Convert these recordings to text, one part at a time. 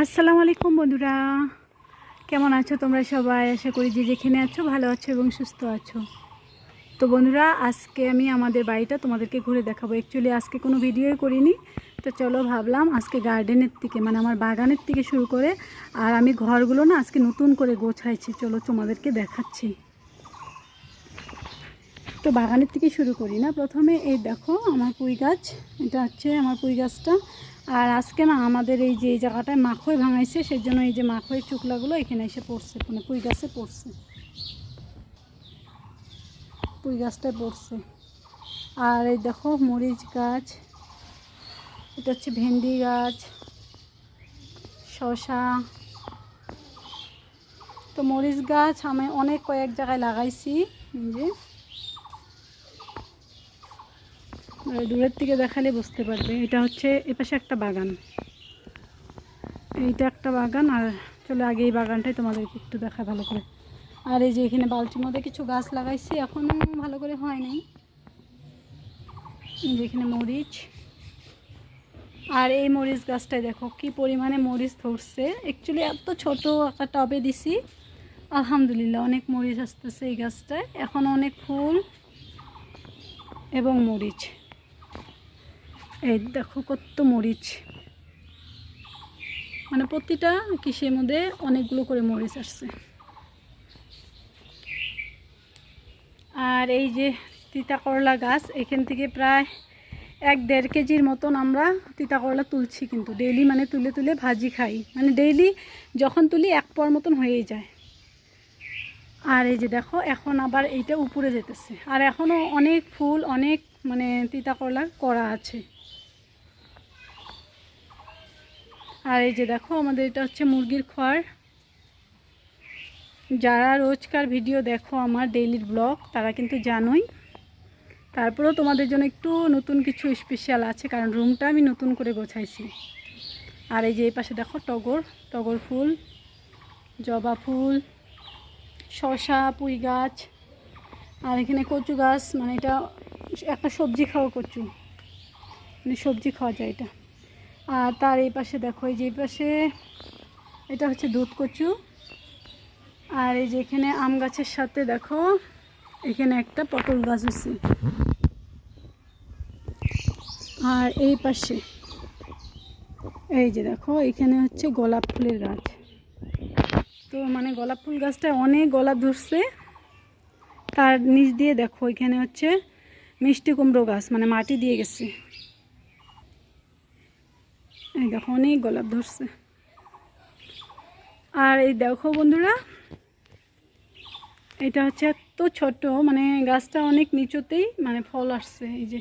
আসসালামু আলাইকুম বন্ধুরা। কেমন আছো তোমরা সবাই? আশা করি যে যেখানে আছো ভালো আছো এবং সুস্থ আছো। তো বন্ধুরা, আজকে আমি আমাদের বাড়িটা তোমাদেরকে ঘুরে দেখাবো। অ্যাকচুয়ালি আজকে কোনো ভিডিওই করিনি। তো চলো ভাবলাম আজকে গার্ডেনের থেকে মানে আমার বাগানের থেকে শুরু করে। আর আমি ঘরগুলো না আজকে নতুন করে গোছাইছি। চলো তোমাদেরকে দেখাচ্ছি। তো বাগানের থেকে শুরু করি না। প্রথমে এই দেখো আমার পুঁই গাছ, এটা হচ্ছে আমার পুঁই গাছটা। আর আজকে না আমাদের এই যে এই জায়গাটায় মাখই ভাঙাইছে সেই জন্য এই যে মাখই চুকলাগুলো এখানে এসে পড়ছে মানে পুঁই গাছে পড়ছে। পুঁই গাছটায় পড়ছে। আর এই দেখো মরিচ গাছ, এটা হচ্ছে ভেন্ডি গাছ শশা তো মরিচ গাছ আমি অনেক কয়েক জায়গায় লাগাইছি যে আর দূরের থেকে দেখালে বুঝতে পারবে। এটা হচ্ছে এপাশে একটা বাগান। এইটা একটা বাগান আর চলো আগে এই বাগানটাই তোমাদেরকে একটু দেখা ভালো করে। আর এই যে এখানে বালতির মধ্যে কিছু গাছ লাগাইছি এখনও ভালো করে হয় নাই। এই যে এখানে মরিচ। আর এই মরিচ গাছটায় দেখো, কি পরিমাণে মরিচ ধরছে। অ্যাকচুয়ালি এত ছোট একটা টবে দিছি। আলহামদুলিল্লাহ, অনেক মরিচ আসতেছে এই গাছটায়। এখন অনেক ফুল এবং মরিচ। এই দেখো কত মরিচ। মানে প্রতিটা কিসের মধ্যে অনেকগুলো করে মরিচ আসছে। আর এই যে তিতা করলা গাছ, এখান থেকে প্রায় এক দেড় কেজির মতন আমরা তিতা করলা তুলছি কিন্তু। ডেইলি মানে তুলে তুলে ভাজি খাই। মানে ডেইলি যখন তুলি এক পর মতন হয়েই যায়। আর এই যে দেখো, এখন আবার এইটা উপরে যেতেছে। আর এখনও অনেক ফুল, অনেক মানে তিতা করলার করা আছে। আর এই যে দেখো, আমাদের এটা হচ্ছে মুরগির খড় যারা রোজকার ভিডিও দেখো আমার ডেইলির ব্লগ তারা কিন্তু জানোই। তারপরেও তোমাদের জন্য একটু নতুন কিছু স্পেশাল আছে, কারণ রুমটা আমি নতুন করে গোছাইছি। আর এই যে এই পাশে দেখো টগর টগর ফুল, জবা ফুল শশা পুঁই গাছ, আর এখানে কচু গাছ মানে এটা একটা সবজি খাওয়া কচু। মানে সবজি খাওয়া যায় এটা। তার এই পাশে দেখো, এই যে পাশে, এটা হচ্ছে দুধ কচু। আর এই যে এখানে আম গাছের সাথে দেখো, এখানে একটা পটল গাছ আছে আর এই পাশে, এই যে দেখো, এখানে হচ্ছে গোলাপ ফুলের গাছ। তো মানে গোলাপ ফুল গাছটা অনেক গোলাপ ধরছে। তার নিচ দিয়ে দেখো, এখানে হচ্ছে মিষ্টি কুমড়ো গাছ মানে মাটি দিয়ে গেছে। এই দেখো, অনেক গোলাপ ধরছে। আর এই দেখো বন্ধুরা, এটা হচ্ছে এত ছোট মানে গাছটা অনেক নিচুতেই মানে ফল আসছে, এই যে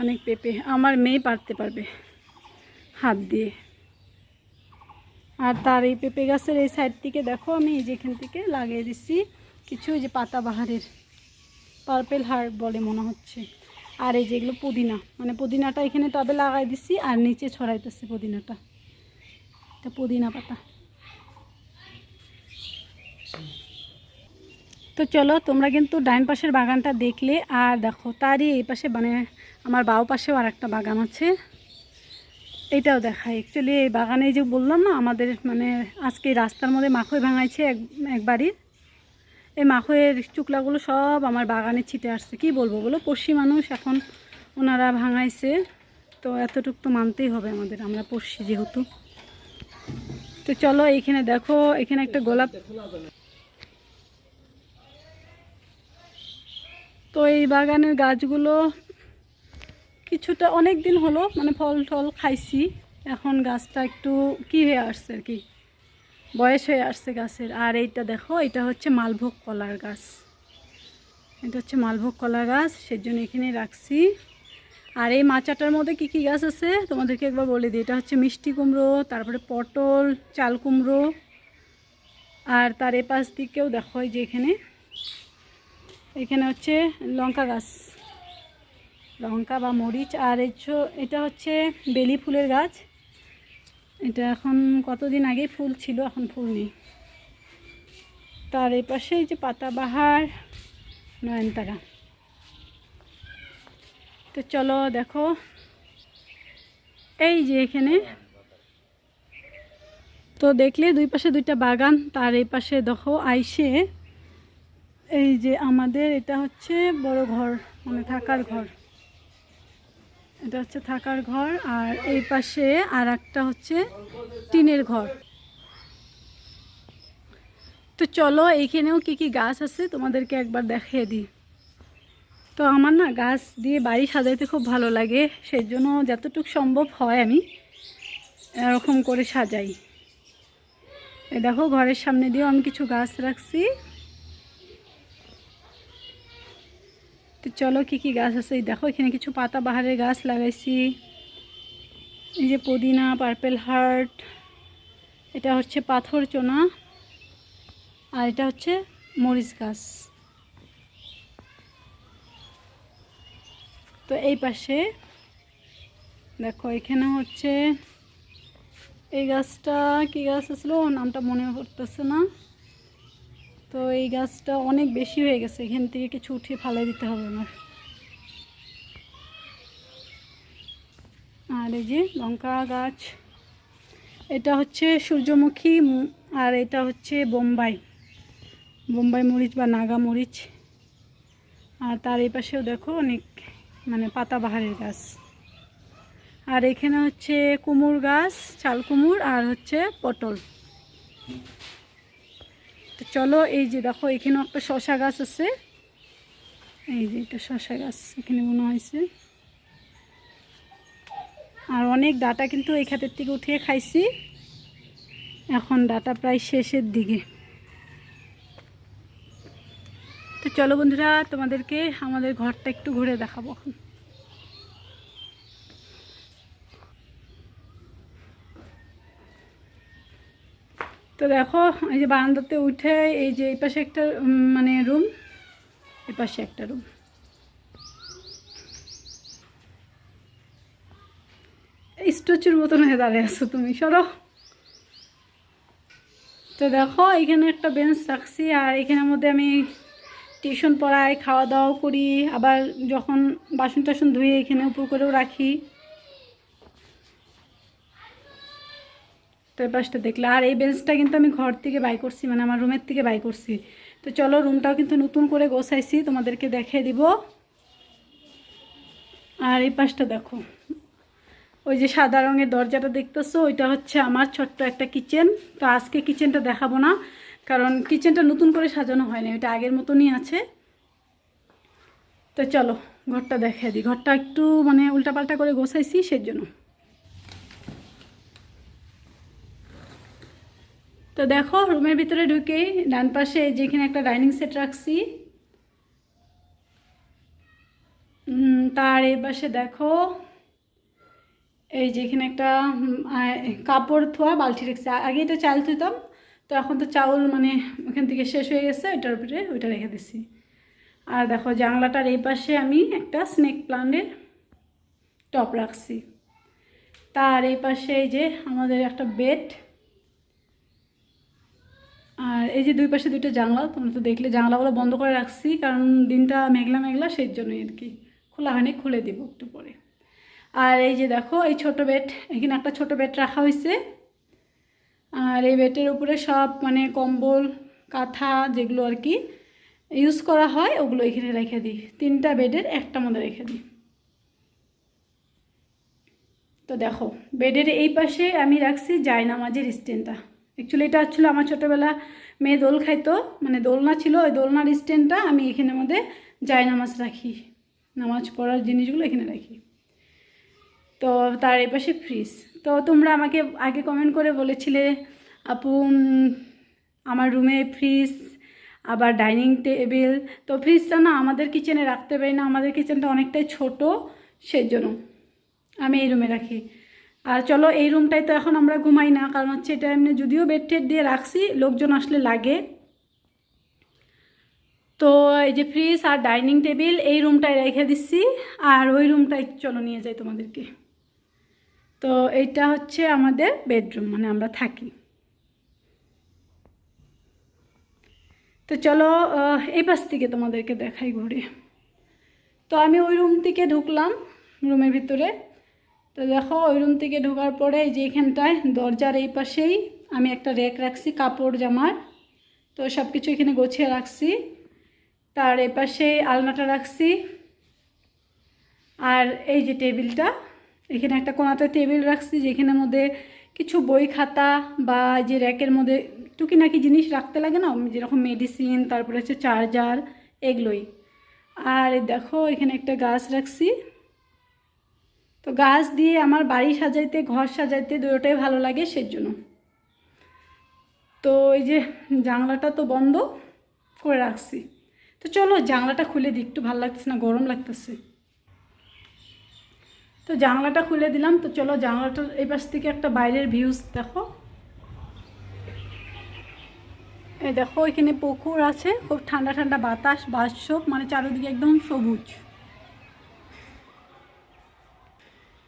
অনেক পেঁপে। আমার মেয়ে পারতে পারবে হাত দিয়ে। আর তার এই পেঁপে গাছের এই সাইড থেকে দেখো, আমি এই যে এখান থেকে লাগিয়ে দিচ্ছি, কিছু এই যে পাতা বাহারের পার্পেল হার বলে মনে হচ্ছে। আর এই যেগুলো পুদিনা। মানে পুদিনাটা এখানে টবে লাগাই দিচ্ছি আর নিচে ছড়াইতেছে পুদিনাটা। এটা পুদিনা পাতা। তো চলো, তোমরা কিন্তু ডাইন পাশের বাগানটা দেখলে, আর দেখো, তারই এই পাশে মানে আমার বাও পাশেও আর একটা বাগান আছে। এটাও দেখায় অ্যাকচুয়ালি এই বাগানে যে বললাম না, আমাদের মানে আজকে রাস্তার মধ্যে মাখই ভাঙাইছে এক এক বাড়ির এই মাখয়ের চুকলাগুলো সব আমার বাগানে ছিটে আসছে। কি বলব বলো? পড়শি মানুষ এখন ওনারা ভাঙাইছে। তো এতটুক তো মানতেই হবে আমাদের, আমরা পড়শি যেহেতু। তো চলো এইখানে দেখো, এখানে একটা গোলাপ। তো এই বাগানের গাছগুলো কিছুটা অনেক দিন হলো মানে ফল টল খাইছি। এখন গাছটা একটু কি হয়ে আসছে আর কি? বয়স হয়ে আসছে গাছের। আর এইটা দেখো, এটা হচ্ছে মালভোগ কলার গাছ। এটা হচ্ছে মালভোগ কলার গাছ সেই জন্য এখানে রাখছি। আর এই মাচাটার মধ্যে কি কি গাছ আছে? তোমাদেরকে একবার বলে দিই। এটা হচ্ছে মিষ্টি কুমড়ো, তারপরে পটল, চাল কুমড়ো। আর তার এ পাশ দিকেও দেখো যে এখানে। এখানে হচ্ছে লঙ্কা গাছ। লঙ্কা বা মরিচ। আর এটা হচ্ছে বেলি ফুলের গাছ। এটা এখন কতদিন আগে ফুল ছিল, এখন ফুল নেই। তার এই পাশে এই যে পাতাবাহার, নয়নতারা। তো চলো দেখো, এই যে এখানে। তো দেখলে দুই পাশে দুইটা বাগান, তার এই পাশে দেখো আইসে, এই যে আমাদের এটা হচ্ছে বড় ঘর মানে থাকার ঘর। এটা হচ্ছে থাকার ঘর, আর এই পাশে আর একটা হচ্ছে টিনের ঘর। তো চলো, এইখানেও কি কি গাছ আছে তোমাদেরকে একবার দেখিয়ে দিই। তো আমার না গাছ দিয়ে বাড়ি সাজাইতে খুব ভালো লাগে সেই জন্য যতটুকু সম্ভব হয় আমি এরকম করে সাজাই। এই দেখো, ঘরের সামনে দিয়েও আমি কিছু গাছ রাখছি। তো চলো কি কি গাছ আছে? দেখো, এখানে কিছু পাতা বাহারের গাছ লাগাইছি। এই যে পুদিনা, পার্পেল হার্ট, এটা হচ্ছে পাথর চোনা, আর এটা হচ্ছে মরিচ গাছ। তো এই পাশে দেখো, এখানে হচ্ছে এই গাছটা, কি গাছ আসলো নামটা মনে পড়তেছে না। তো এই গাছটা অনেক বেশি হয়ে গেছে, এখান থেকে কিছু উঠিয়ে ফালাই দিতে হবে আমার। আর এই যে লঙ্কা গাছ, এটা হচ্ছে সূর্যমুখী আর এটা হচ্ছে বোম্বাই। বোম্বাই মরিচ বা নাগা মরিচ। আর তার এই পাশেও দেখো অনেক মানে পাতাবাহারের গাছ। আর এখানে হচ্ছে কুমুর গাছ চাল কুমুর আর হচ্ছে পটল। তো চলো, এই যে দেখো, এখানেও একটা শশা গাছ আছে। এই যে এটা শশা গাছ, এখানে মনে হয়েছে। আর অনেক ডাটা কিন্তু এই খাতের থেকে উঠিয়ে খাইছি। এখন ডাটা প্রায় শেষের দিকে। তো চলো বন্ধুরা, তোমাদেরকে আমাদের ঘরটা একটু ঘুরে দেখাবো এখন। তো দেখো, এই যে বারান্দাতে উঠে এই যে এই পাশে একটা মানে রুম এই পাশে একটা রুম স্ট্যাচুর মতন হয়ে দাঁড়িয়ে আছো তুমি, সরো। তো দেখো, এখানে একটা বেঞ্চ রাখছি, আর এখানের মধ্যে আমি টিউশন পড়াই, খাওয়া দাওয়াও করি, আবার যখন বাসন টাসন ধুয়ে এখানে উপর করেও রাখি। তো এই পাশটা দেখলে। আর এই বেঞ্চটা কিন্তু আমি ঘর থেকে বাই করছি মানে আমার রুমের থেকে বাই করছি। তো চলো রুমটাও কিন্তু নতুন করে গোছাইছি, তোমাদেরকে দেখিয়ে দিব। আর এই পাশটা দেখো, ওই যে সাদা রঙের দরজাটা দেখতেছো, ওইটা হচ্ছে আমার ছোট্ট একটা কিচেন তো আজকে কিচেনটা দেখাবো না, কারণ কিচেনটা নতুন করে সাজানো হয়নি, ওইটা আগের মতনই আছে। তো চলো, ঘরটা দেখিয়ে দিই। ঘরটা একটু মানে উল্টাপাল্টা করে গোছাইছি সেই জন্য তো দেখো রুমের ভিতরে ঢুকেই ডান পাশে যেখানে একটা ডাইনিং সেট রাখছি। তার এই পাশে দেখো, এই যেখানে একটা কাপড় ধোয়া বালতি রেখেছি। আগে এটা চাল ধুতাম তো এখন তো চাউল মানে ওখান থেকে শেষ হয়ে গেছে, ওইটার উপরে ওইটা রেখে দিছি। আর দেখো, জানলাটার এই পাশে আমি একটা স্নেক প্লান্টের টপ রাখছি। তার এই পাশে এই যে আমাদের একটা বেড আর এই যে দুই পাশে দুইটা জানলা, তোমরা তো দেখলে জানলাগুলো বন্ধ করে রাখছি, কারণ দিনটা মেঘলা মেঘলা, সেই জন্যই আর কি। খোলা হয়নি, খুলে দিব একটু পরে। আর এই যে দেখো, এই ছোট বেড, এখানে একটা ছোট বেড রাখা হয়েছে। আর এই বেডের উপরে সব মানে কম্বল, কাঁথা যেগুলো আর কি ইউজ করা হয়, ওগুলো এখানে রেখে দিই। তিনটা বেডের একটা মধ্যে রেখে দিই। তো দেখো, বেডের এই পাশে আমি রাখছি জায়নামাজের স্ট্যান্ডটা। অ্যাকচুয়ালি এটা হচ্ছিল আমার ছোটোবেলা মেয়ে দোল খাইতো। মানে দোলনা ছিল, ওই দোলনার স্ট্যান্ডটা আমি এখানের মধ্যে যাই জায়নামাজ রাখি। নামাজ পড়ার জিনিসগুলো এখানে রাখি। তো তার এই পাশে ফ্রিজ। তো তোমরা আমাকে আগে কমেন্ট করে বলেছিলে, আপু আমার রুমে ফ্রিজ আবার ডাইনিং টেবিল তো ফ্রিজটা না আমাদের কিচেনে রাখতে পারি না। আমাদের কিচেনটা অনেকটাই ছোট সেই জন্য আমি এই রুমে রাখি। আর চলো এই রুমটায় তো এখন আমরা ঘুমাই না, কারণ হচ্ছে এটা এমনি যদিও বেড টেড দিয়ে রাখছি, লোকজন আসলে লাগে। তো এই যে ফ্রিজ আর ডাইনিং টেবিল এই রুমটায় রেখে দিচ্ছি। আর ওই রুমটায় চলো নিয়ে যাই তোমাদেরকে। তো এইটা হচ্ছে আমাদের বেডরুম মানে আমরা থাকি। তো চলো এই পাশ থেকে তোমাদেরকে দেখাই ঘুরে। তো আমি ওই রুম থেকে ঢুকলাম রুমের ভিতরে। তো দেখো, ওই রুম থেকে ঢোকার পরে এই যে এখানটায়, দরজার এই পাশেই আমি একটা রেক রাখছি, কাপড় জামার তো সব কিছু এখানে গোছিয়ে রাখছি। তার এপাশে আলনাটা রাখছি। আর এই যে টেবিলটা, এখানে একটা কোনাতে টেবিল রাখছি যেখানের মধ্যে কিছু বই খাতা বা যে র্যাকের মধ্যে টুকিনাকি জিনিস রাখতে লাগে না, যেরকম মেডিসিন তারপরে হচ্ছে চার্জার এগুলোই। আর দেখো, এখানে একটা গাছ রাখছি। তো গাছ দিয়ে আমার বাড়ি সাজাইতে, ঘর সাজাইতে দুটোটাই ভালো লাগে সেজন্য। তো এই যে জানলাটা তো বন্ধ করে রাখছি। তো চলো জানলাটা খুলে দিই, একটু ভালো লাগতেছে না, গরম লাগতেছে। তো জানলাটা খুলে দিলাম, তো চলো জানলাটার এই পাশ থেকে একটা বাইরের ভিউজ দেখো। এই দেখো, এখানে পুকুর আছে, খুব ঠান্ডা ঠান্ডা বাতাস বাসব মানে চারিদিকে একদম সবুজ।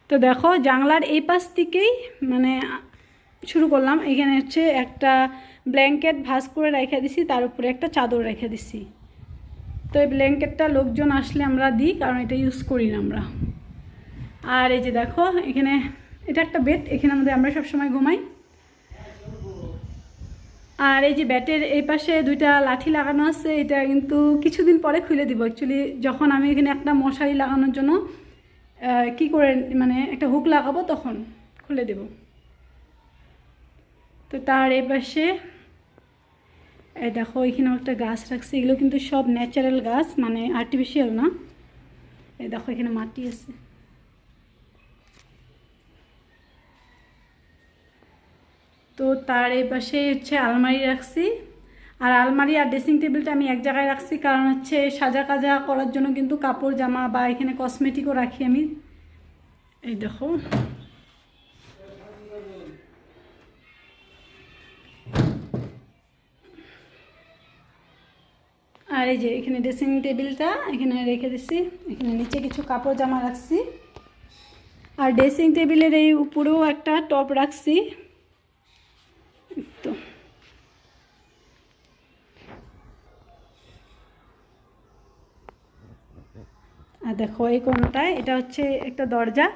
তো দেখো জানলার এই পাশ থেকেই মানে শুরু করলাম। এখানে হচ্ছে একটা ব্ল্যাঙ্কেট ভাঁজ করে রেখে দিছি, তার উপরে একটা চাদর রেখে দিছি। তো এই ব্ল্যাঙ্কেটটা লোকজন আসলে আমরা দিই, কারণ এটা ইউজ করি না আমরা। আর এই যে দেখো, এখানে এটা একটা বেড এখানে আমাদের আমরা সবসময় ঘুমাই। আর এই যে ব্যাটের এই পাশে দুইটা লাঠি লাগানো আছে, এটা কিন্তু কিছুদিন পরে খুলে দিব। অ্যাকচুয়ালি যখন আমি এখানে একটা মশারি লাগানোর জন্য কি করে মানে একটা হুক লাগাবো তখন? খুলে দেব। তো তার এই পাশে দেখো, এখানেও একটা গাছ রাখছে। এগুলো কিন্তু সব ন্যাচারাল গাছ মানে আর্টিফিশিয়াল না। এই দেখো, এখানে মাটি আছে। তো তার এই পাশে হচ্ছে আলমারি রাখছি। আর আলমারি আর ড্রেসিং টেবিলটা আমি এক জায়গায় রাখছি, কারণ হচ্ছে সাজা কাজা করার জন্য কিন্তু কাপড়, জামা বা এখানে কসমেটিকও রাখি আমি। এই দেখো। আর এই যে এখানে ড্রেসিং টেবিলটা এখানে রেখে দিচ্ছি এখানে নিচে কিছু কাপড়, জামা রাখছি। আর ড্রেসিং টেবিলের এই উপরেও একটা টপ রাখছি। তো। দেখো, এই কোনটায় এটা হচ্ছে একটা দরজা।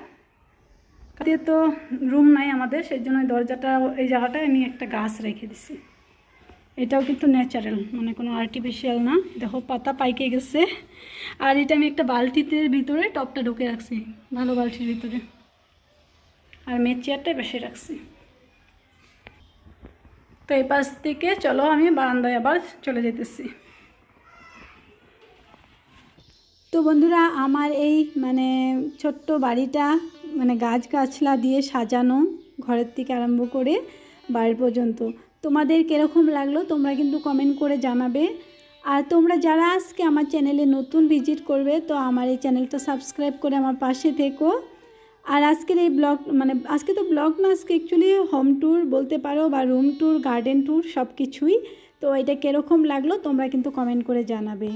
দিয়ে তো রুম নাই আমাদের সেই জন্য দরজাটা, এই জায়গাটায় আমি একটা গাছ রেখে দিছি। এটাও কিন্তু ন্যাচারাল মানে কোনো আর্টিফিশিয়াল না। দেখো, পাতা পাইকে গেছে। আর এটা আমি একটা বালতিতে ভিতরে, টপটা ঢুকে রাখছি, ভালো বালতির ভিতরে। আর মেয়ের চেয়ারটা বেশি রাখছি। তো এই পাশ থেকে, চলো আমি বারান্দায় আবার চলে যেতেছি। তো বন্ধুরা, আমার এই মানে ছোট্ট বাড়িটা মানে গাছ গাছলা দিয়ে সাজানো ঘরের থেকে আরম্ভ করে বাড়ি পর্যন্ত। তোমাদের কীরকম লাগল তোমরা কিন্তু কমেন্ট করে জানাবে। আর তোমরা যারা আজকে আমার চ্যানেলে নতুন ভিজিট করবে, তো আমার এই চ্যানেলটা সাবস্ক্রাইব করে আমার পাশে থেকো। আর আজকের এই ব্লগ মানে আজকে তো ব্লগ না, আজকে অ্যাকচুয়ালি হোম ট্যুর বলতে পারো বা রুম ট্যুর গার্ডেন ট্যুর সব কিছুই তো এটা কীরকম লাগল তোমরা কিন্তু কমেন্ট করে জানাবে।